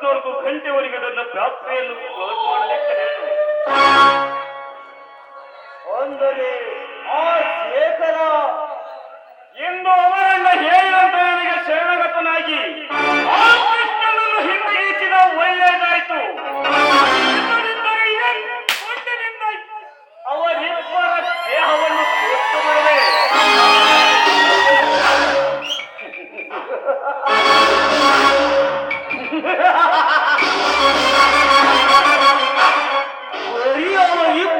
ಇಪ್ಪತ್ನಾಲ್ಕು ಗಂಟೆವರೆಗೆ ಅದನ್ನು ಪ್ರಾರ್ಥನೆಯನ್ನು ಅಂದರೆ ಆ ಶೇಖರ ಎಂದು ಅವರನ್ನ ನನಗೆ ಶರಣಗತನಾಗಿ ಆ ಒಳ್ಳೆಯದಾಯಿತು. ಅವರಿಬ್ಬರ ದೇಹವನ್ನು ಮಾಡಿದೆ ಅಯ್ಯೋ ಇಬ್ಬ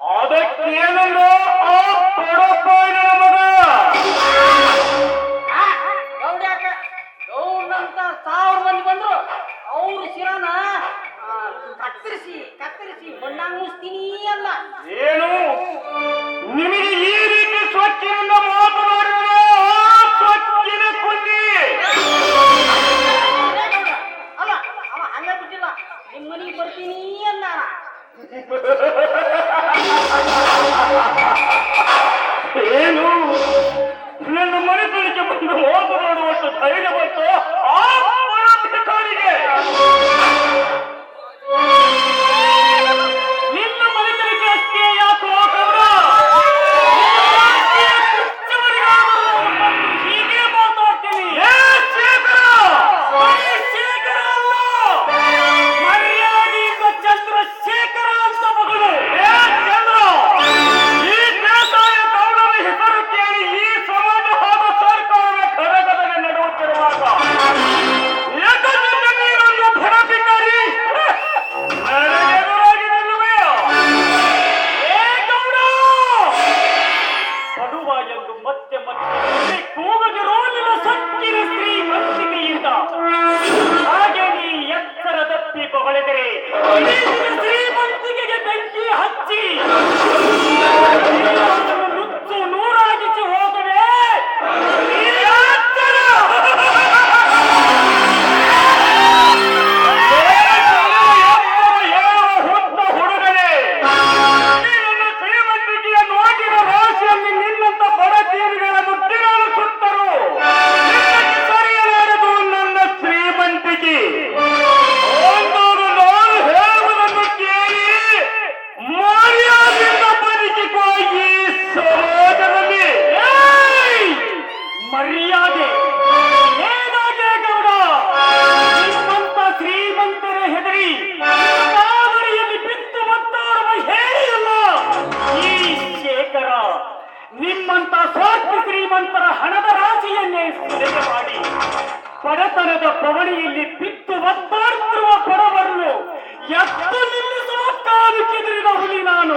ಅದಕ್ಕೇನಲ್ಲ ಆ ಪಡಪಾಯ ಮಗ. ಗೌಡ್ಯಾಕ ಗೌಡಂತ ಸಾವಿರ ಮಂದಿ ಬಂದರು. ಅವ್ರ ಶಿರನ ಕತ್ತರಿಸಿ ಕತ್ತರಿಸಿ ಮಣ್ಣಾಂಗ್ ಮುಸ್ತೀನಿ ಅಲ್ಲ. ಏನು? ನಿಮಗೆ ಈ ರೀತಿ ಸ್ವಚ್ಛ ಬಡತನದ ಪವಣಿಯಲ್ಲಿ ಬಿತ್ತು ಒತ್ತಾಡುತ್ತಿರುವ ಬಡವರು ಎಷ್ಟು ನಿಲ್ಲಿಸುವ ಕಾಲಕ್ಕಿದ್ರಿ ಹುಲಿ ನಾನು.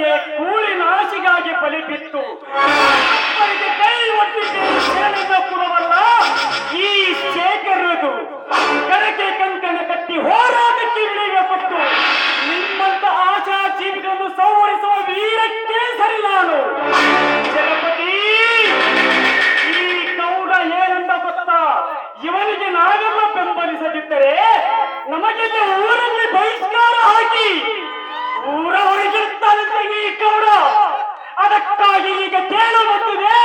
ಕಷ್ಟಕ್ಕೆ ಕೂಳಿ ನಾಶಿಗಾಗಿ ಬಲಿ ಕೈ ಒಟ್ಟಿಗೆ ಹೇಳಿದ ಕುಲವಲ್ಲ, ಈ ಶೇಖರದು ಕರಕೆ ಕಂಕಣ ಕಟ್ಟಿ ಹೋರಾಟಕ್ಕೆ ಇಳಿಯಬೇಕು. ನಿಮ್ಮಂತ ಆಶಾ ಜೀವಿಗಳನ್ನು ಸಂವರಿಸುವ ವೀರಕ್ಕೆ ಸರಿ ನಾನು ಜಗಪತಿ, ಈ ಕೌಡ ಏನಂದ ಗೊತ್ತ? ಇವನಿಗೆ ನಾವೆಲ್ಲ ಬೆಂಬಲಿಸದಿದ್ದರೆ ನಮಗೆ ಊರಲ್ಲಿ ಬಹಿಷ್ಕಾರ ಹಾಕಿ ದೂರ ಹೊರಗಿರುತ್ತಾರೆ ಈ ಕೌಡ ಅದಕ್ಕಾಗಿ ಈಗ ತೇಲು ಬಂದಿದೆ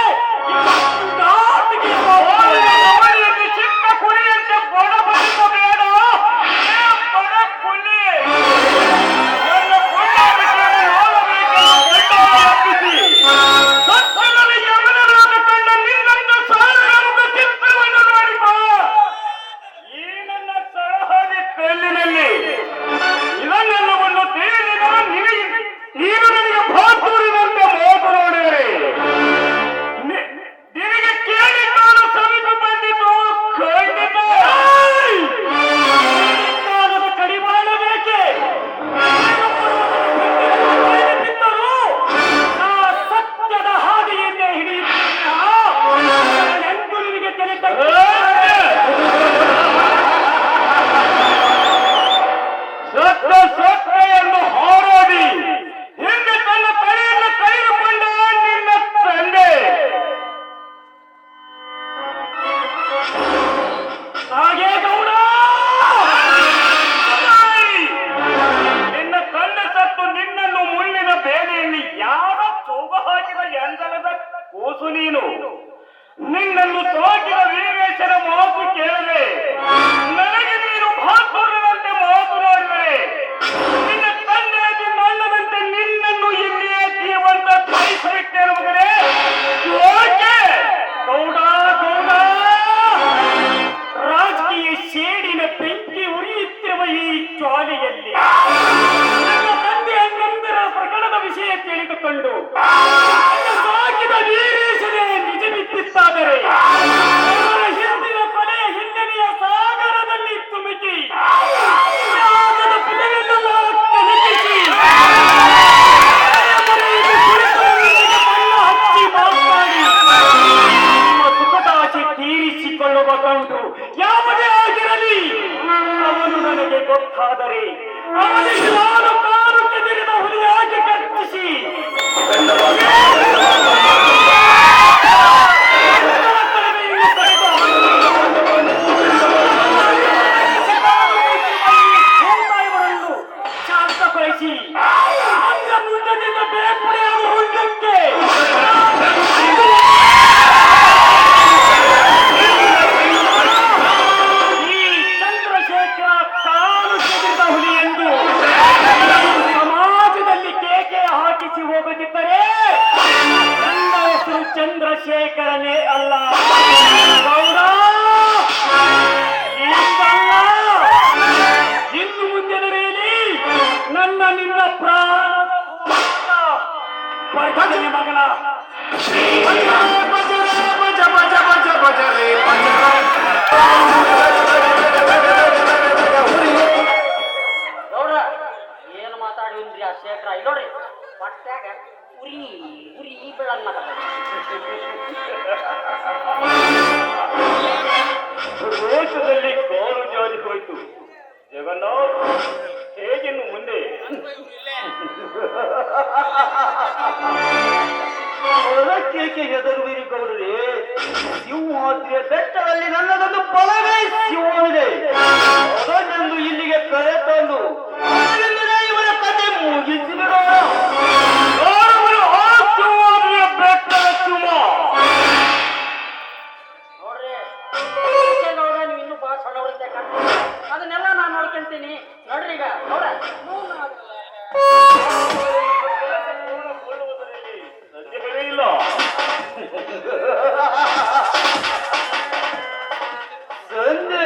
আমাদের ಹೋಯ್ತು. ಜಗನ್ನಾಥ್ ಹೇಗಿನ್ನು ಮುಂದೆ. ಕೇಕೆ ಹೆದರುವಿರಿ ಗೌಡರೇ ಸಿಂಹಾದ್ರಿಯ ಬೆಟ್ಟದಲ್ಲಿ ನನ್ನದೊಂದು ಬಲವೇ ಸಿಂಹವಿದೆ. ಅದನ್ನೊಂದು ಇಲ್ಲಿಗೆ ಕರೆ ತಂದು ಇವರ ಕತೆ ಮುಗಿಸಿಬಿಡೋಣ. ಅದನ್ನೆಲ್ಲ ನಾನು ನೋಡ್ಕೊಂತೀನಿ. ನೋಡ್ರಿ ಈಗ ನೋಡ. ಸಂಜೆ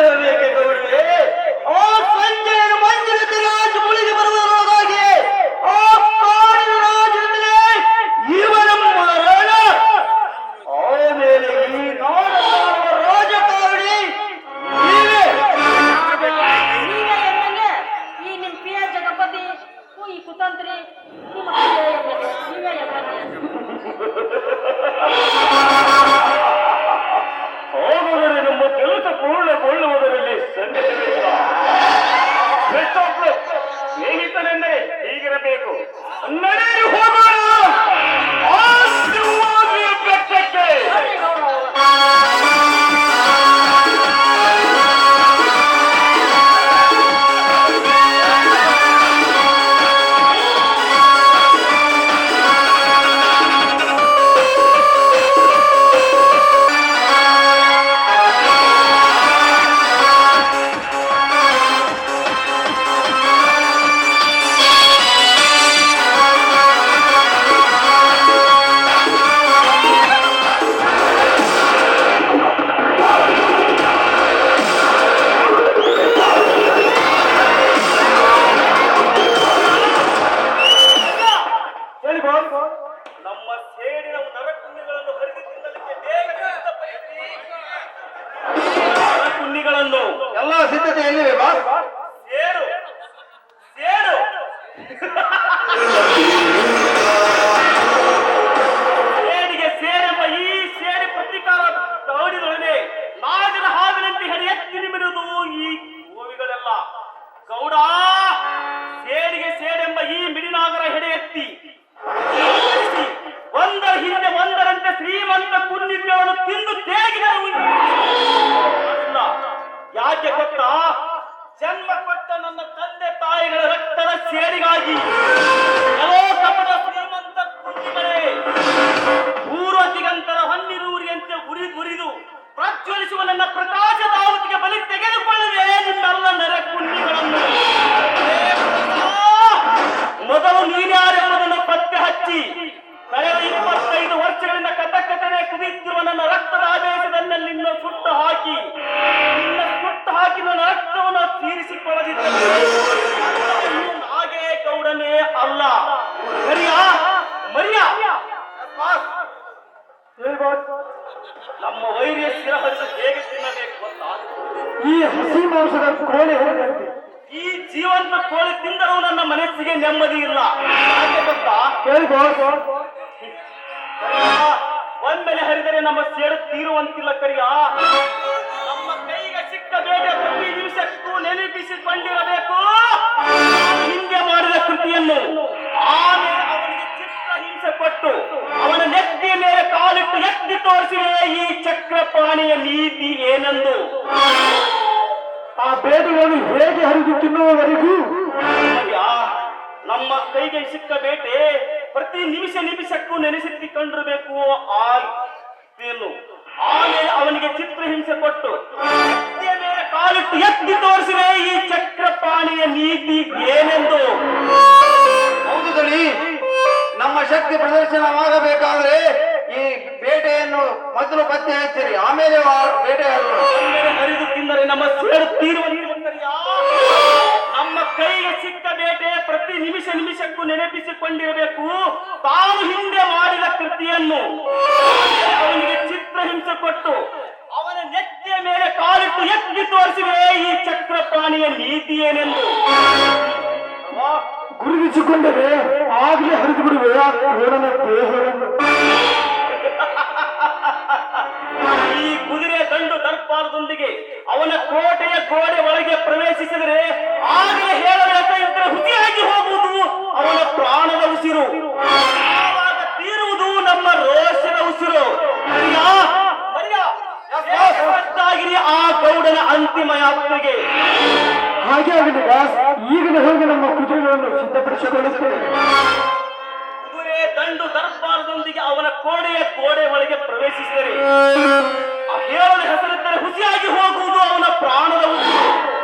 ಬಾಸ್ ಒಮ್ಮೆಲೆ ಹರಿದರೆ ನಮ್ಮ ಸೇಡು ತೀರುವಂತಿಲ್ಲ ಕರಿಯ. ನಮ್ಮ ಕೈಗೆ ಸಿಕ್ಕ ಬೇಟೆ ಪ್ರತಿ ನಿಮಿಷಕ್ಕೂ ನೆನಪಿಸಿಕೊಂಡಿರಬೇಕು ಹಿಂದೆ ಮಾಡಿದ ಕೃತಿಯನ್ನು. ಆಮೇಲೆ ಅವನಿಗೆ ಚಿತ್ರ ಹಿಂಸೆ ಕೊಟ್ಟು, ಅವನ ನೆತ್ತಿಯ ಮೇಲೆ ಕಾಲಿಟ್ಟು ಎತ್ತಿ ತೋರಿಸಿವೆ ಈ ಚಕ್ರಪಾಣಿಯ ನೀತಿ ಏನೆಂದು? ಆ ಬೇಟೆಗಳನ್ನು ಹೇಗೆ ಹರಿದು ತಿನ್ನುವವರೆಗೂ? ನಮ್ಮ ಕೈಗೆ ಸಿಕ್ಕ ಬೇಟೆ ಪ್ರತಿ ನಿಮಿಷ ನಿಮಿಷಕ್ಕೂ ನೆನೆಸಿಟ್ಟಿಕೊಂಡಿರಬೇಕು ಆ ಅವನಿಗೆ ಚಿತ್ರಹಿಂಸೆ ಕೊಟ್ಟು ಕಾಲಿಟ್ಟು ಎತ್ತಿ ತೋರಿಸಿದೆ ಈ ಚಕ್ರಪಾಣಿಯ ನೀತಿ ಏನೆಂದು? ಹೌದು ನಮ್ಮ ಶಕ್ತಿ ಪ್ರದರ್ಶನವಾಗಬೇಕಾದ್ರೆ ಈ ಬೇಟೆಯನ್ನು ಮೊದಲು ಪತ್ತೆ ಹಚ್ಚಿರಿ ಆಮೇಲೆ ಬೇಟೆ ಹರಿದು ತಿಂದರೆ ನಮ್ಮ ಸೇಡು ತೀರುವಂತಿರುವಂತರ್ಯ. ಕೈಗೆ ಸಿಕ್ಕ ಬೇಟೆ ಪ್ರತಿ ನಿಮಿಷ ನಿಮಿಷಕ್ಕೂ ನೆನಪಿಸಿಕೊಂಡಿರಬೇಕು. ತಾವು ಹಿಂದೆ ಮಾಡಿದ ಕೃತಿಯನ್ನು ಅವನಿಗೆ ಚಿತ್ರಹಿಂಸೆ ಕೊಟ್ಟು ಅವನ ನೆತ್ತಿಯ ಮೇಲೆ ಕಾಲಿಟ್ಟು ಎತ್ತಿ ತೋರಿಸಿವೆ ಈ ಚಕ್ರಪಾಣಿಯ ನೀತಿ ಏನೆಂದು? ಅವಾ, ಆಗಲೇ ಹರಿದು ಬಿಡುವೆ ಈ ಕುದುರೆ ದಂಡು ದರ್ಪಾರದೊಂದಿಗೆ ಅವನ ಕೋಟೆಯ ಗೋಡೆ ಒಳಗೆ ಪ್ರವೇಶಿಸಿದರೆ ಆಗಲೇ ಹೇಳಬೇಕು ಇದ್ರೆ ಹುತಿಯಾಗಿ ಹೋಗುವುದು ಅವನ ಪ್ರಾಣದ ಉಸಿರು. ತೀರುವುದು ನಮ್ಮ ರೋಷದ ಉಸಿರು. ಆ ಗೌಡನ ಅಂತಿಮ ಯಾತ್ರೆಗೆ? ಹಾಗೆ ಈಗಿನ ಈಗಲೇ ಹೋಗಿ ನಮ್ಮ ಕುದುರೆಗಳನ್ನು ಸಿದ್ಧಪಡಿಸಿಕೊಳ್ಳುತ್ತೇವೆ ದಂಡು ದರ್ಬಾರದೊಂದಿಗೆ ಅವನ ಕೋಡೆಯ ಗೋಡೆ ಒಳಗೆ ಪ್ರವೇಶಿಸಿದರೆ ದೇವರ ಹೆಸರಿದ್ದರೆ ಹುಸಿಯಾಗಿ ಹೋಗುವುದು ಅವನ ಪ್ರಾಣದ ಉಸಿರು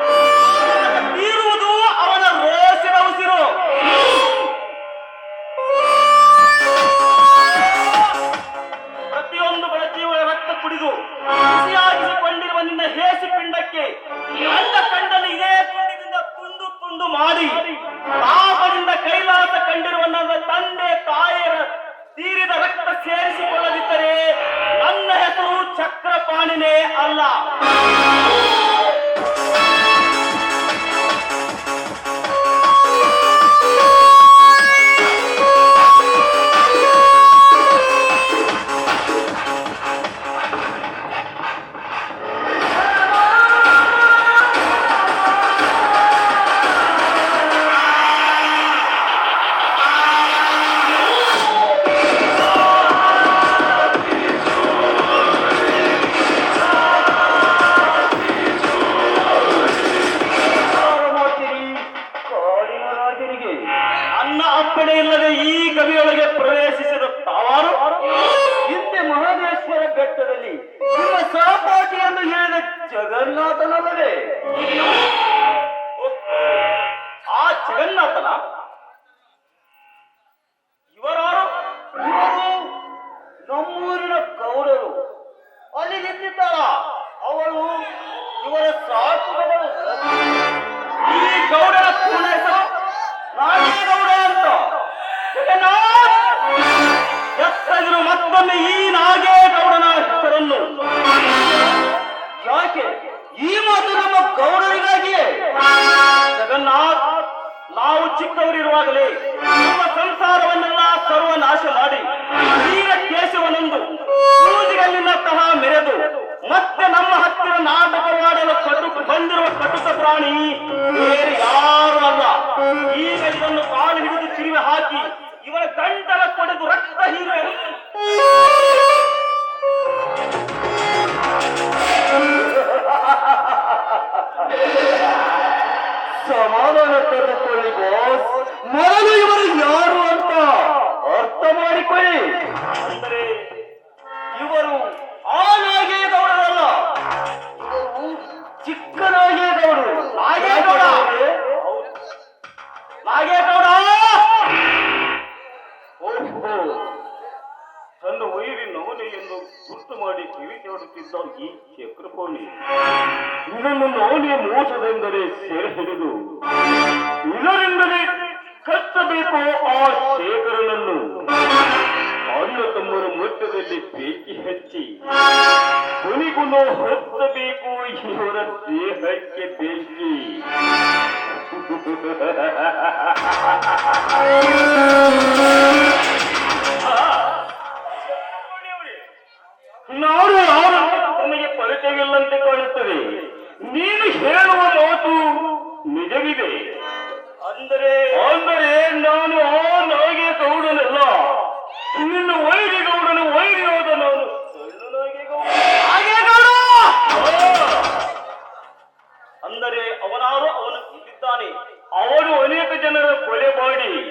ಚಿಕ್ಕವರಿರುವಾಗಲೇ ನಮ್ಮ ಸಂಸಾರವನ್ನೆಲ್ಲ ಸರ್ವನಾಶ ಮಾಡಿ ವೀರ ಕೇಶವನೊಂದು ಸೂಜಿಗಲ್ಲಿನಂತಹ ಮೆರೆದು ಮತ್ತೆ ನಮ್ಮ ಹತ್ತಿರ ನಾಟಕವಾಡಲು ಕಟ್ಟು ಬಂದಿರುವ ಕಟುಕ ಪ್ರಾಣಿ ಬೇರೆ ಯಾರು ಅಲ್ಲ. ಈಗ ಇದನ್ನು ಕಾಲು ಹಿಡಿದು ತಿರುವಿ ಹಾಕಿ ಇವರ ಗಂಟಲ ಕೊಡೆದು ರಕ್ತ ಹೀರು ಸಮಾಧಾನ ತೆಗೆದುಕೊಳ್ಳಿ ಬಾಸ್ ಮೊದಲು ಇವರು ಯಾರು ಅಂತ ಅರ್ಥ ಮಾಡಿಕೊಳ್ಳಿ. ಅಂದರೆ ಇವರು ಆನಾಗೆ ನಾಗೇಗೌಡರಲ್ಲ ಇವರು ಚಿಕ್ಕನಾಗೇದವರು ನಾಗೇಗೌಡ ನಾಗೇಗೌಡ ತನ್ನ ವೈರಿ ನವನೆ ಎಂದು ಗುರುತು ಮಾಡಿ ಕಿವಿ ಕೇಳುತ್ತಿದ್ದ ಈ ಚಕ್ರಪೋಣಿ ಇದನ್ನು ನವನೆಯ ಮೋಸವೆಂದರೆ ಸೆರೆ ಹಿಡಿದು ಇದರಿಂದಲೇ ಕಟ್ಟಬೇಕು ಆ ಶೇಖರನನ್ನು. ಅಣ್ಣ ತಮ್ಮರ ಮಟ್ಟದಲ್ಲಿ ಬೇಕಿ ಹಚ್ಚಿ ಕೊನೆಗೂ ಹಚ್ಚಬೇಕು ಇವರ ದೇಹಕ್ಕೆ ಬೇಕಿ. ನಾನು ಯಾರು ನಮಗೆ ಪರಿಚಯವಿಲ್ಲಂತೆ ಕಾಣುತ್ತದೆ. ನೀನು ಹೇಳುವ ಮಾತು ನಿಜವಿದೆ. ಅಂದರೆ? ಅಂದರೆ ನಾನು ಆ ನಾಗೆ ಗೌಡನಲ್ಲ. ನಿನ್ನ ವೈರಿ ಗೌಡನು ವೈರಿ ಹೋದ ನಾನು. ಅಂದರೆ ಅವನಾರು ಅವನು ಇಲ್ಲಿದ್ದಾನೆ ಅವನು ಅನೇಕ ಜನರ ಕೊಲೆ ಮಾಡಿ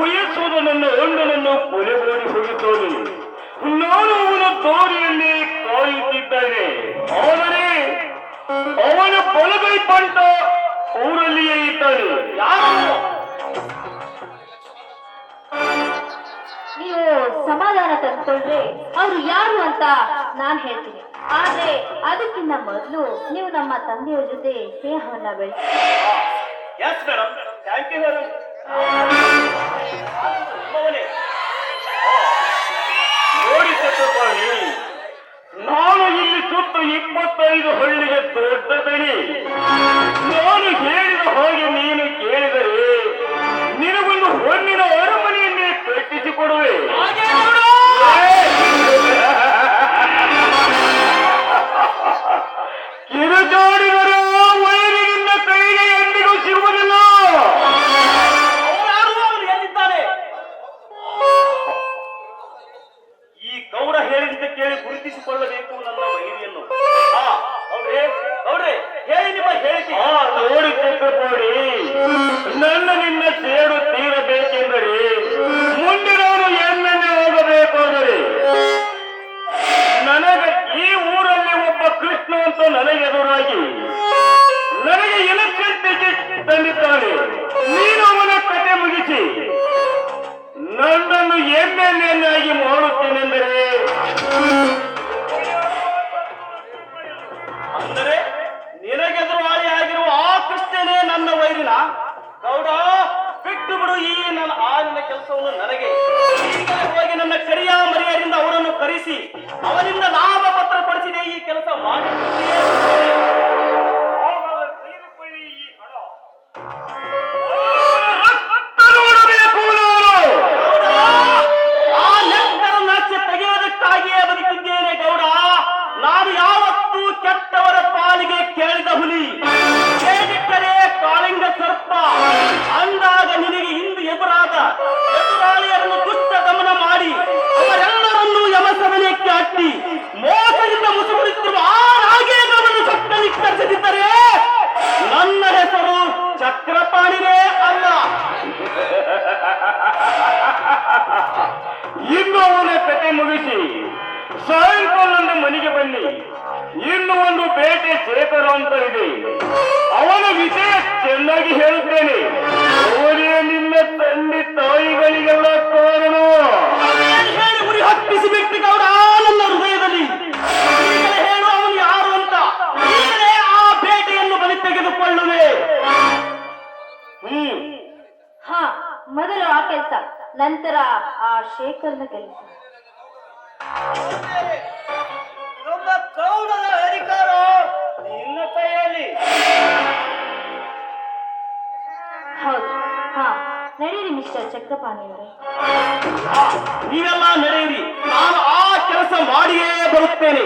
ಉಯಸುವುದು ನನ್ನ ಗಂಡನನ್ನು ಕೊಲೆ ಮಾಡಿ ಹೋಗಿದ್ದಾನೆ. ನಾನು ಅವನ ತೋರಿಯಲ್ಲಿ ಕಾಯುತ್ತಿದ್ದೇನೆ. ಆದರೆ ಅವನ ಬಲಗೈ ಪಂಟ ಊರಲ್ಲಿಯೇ ಇದ್ದಾನೆ ಯಾರು? ನೀವು ಸಮಾಧಾನ ತಂದ್ಕೊಂಡ್ರೆ ಅವ್ರು ಯಾರು ಅಂತ ನಾನ್ ಹೇಳ್ತೀನಿ. ಆದ್ರೆ ಅದಕ್ಕಿಂತ ಮೊದಲು ನೀವು ನಮ್ಮ ತಂದೆಯ ಜೊತೆ ಸ್ನೇಹವನ್ನ ಬೆಳೆಸಿ. ನೋಡಿ ನಾನು ಇಲ್ಲಿ ಸುತ್ತ ಇಪ್ಪತ್ತೈದು ಹಳ್ಳಿಗೆ ದೊಡ್ಡ ಬೆಳಿ ನಾನು ಹೇಳಿದ ಹಾಗೆ ನೀನು ಕೇಳಿದರೆ ನಿನಗೊಂದು ಹೊನ್ನಿನ ಅರಮನೆಯನ್ನೇ ಕಟ್ಟಿಸಿಕೊಡುವೆ. ಕಿರುಚಾಡಿದರೆ ವೈರಿನಿಂದ ಕೈಗೆ ಎಂದಿಗೂ ಸಿಗುವುದಿಲ್ಲ. ಗೌಡ ಕೇಳಿ ಗುರುತಿಸಿಕೊಳ್ಳಬೇಕು ನನ್ನ ಗೌಡ್ರೆ, ಹೇಳಿ ನಿಮ್ಮ ಹೇಳಿಕೆ. ನೋಡಿ. ನನ್ನ ನಿನ್ನ ಸೇಡು ಶೇಖರ್ನ ಕೆಲಸ. ನಮ್ಮ ಅಧಿಕಾರ ನಿನ್ನ ಕೈಯಲ್ಲಿ. ಹೌದು. ಹಾ ಚಕ್ರಪಾಣಿಯವರೇ. ನೀವೆಲ್ಲ ನಡೆಯಿರಿ ನಾನು ಆ ಕೆಲಸ ಮಾಡಿಯೇ ಬರುತ್ತೇನೆ.